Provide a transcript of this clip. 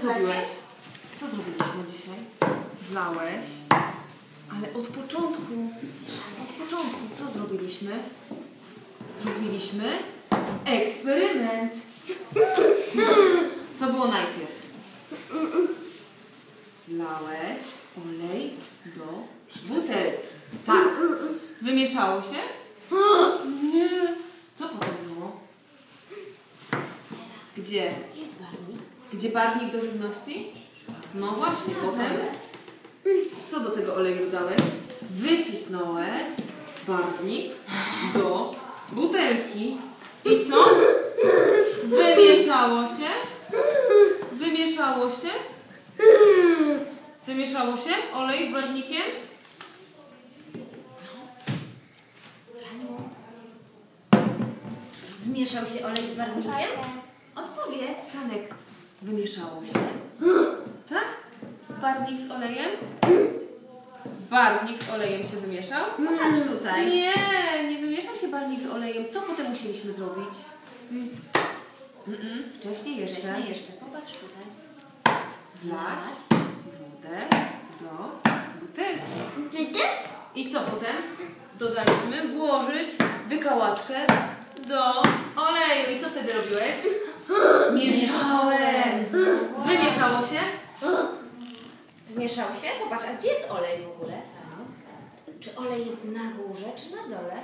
zrobiłeś? Co zrobiliśmy dzisiaj? Wlałeś, ale od początku, od początku co zrobiliśmy? Zrobiliśmy eksperyment. Co było najpierw? Wlałeś olej do butelki. Tak. Wymieszało się? Nie. Co potem było? Gdzie? Gdzie jest barwnik? Gdzie barwnik do żywności? No właśnie, potem co do tego oleju dodałeś? Wycisnąłeś barwnik do butelki. I co? Wymieszało się? Wymieszało się? Wymieszało się olej z barwnikiem? Franiu. Wmieszał się olej z barwnikiem? Odpowiedz. Franek, wymieszało się? Tak? Barwnik z olejem? Barwnik z olejem się wymieszał? Patrz tutaj. Nie, nie wymieszał się barwnik z olejem. Co potem musieliśmy zrobić? Wcześniej jeszcze Wcześniej jeszcze. Popatrz tutaj. wlać wodę do butelki. I co potem? Dodaliśmy włożyć wykałaczkę do oleju. I co wtedy robiłeś? Mieszałem. Wymieszało się? Wmieszał się? Popatrz, a gdzie jest olej w ogóle? Czy olej jest na górze, czy na dole?